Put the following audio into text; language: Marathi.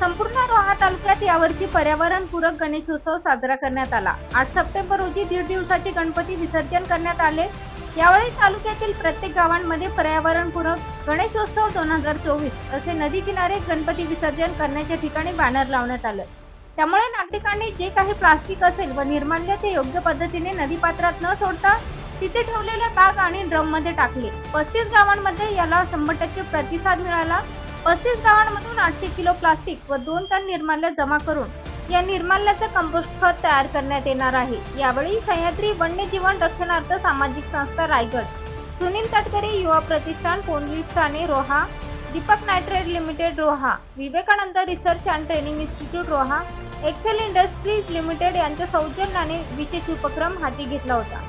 संपूर्ण रोहा तालुक्यात यावर्षी पर्यावरणपूरक गणेशोत्सव साजरा करण्यात आला. आठ सप्टेंबर रोजी दीड दिवसाचे गणपती विसर्जन करण्यात आले. यावेळी तालुक्यातील प्रत्येक गावांमध्ये पर्यावरणपूरक गणेशोत्सव दोन हजार चोवीस असे नदी किनारे गणपती विसर्जन करण्याच्या ठिकाणी बॅनर लावण्यात आलं. त्यामुळे नागरिकांनी जे काही प्लास्टिक असेल व निर्माल्य ते योग्य पद्धतीने नदीपात्रात न सोडता तिथे ठेवलेल्या बॅग आणि ड्रममध्ये टाकले. पस्तीस गावांमध्ये याला शंभर टक्के प्रतिसाद मिळाला. पस्तीस गावांमधून आठशे किलो प्लास्टिक व दोन टन निर्माल्य जमा करून या निर्माल्याचं कंपोस्ट खत तयार करण्यात येणार आहे. यावेळी सह्याद्री वन्यजीवन रक्षणार्थ सामाजिक संस्था रायगड सुनील तटकरे युवा प्रतिष्ठान Kondli Thane Roha Deepak nitrate limited Roha Vivekanand research and training institute Roha Excel industries limited यांच्या सौजन्याने विशेष उपक्रम हाती घेतला होता.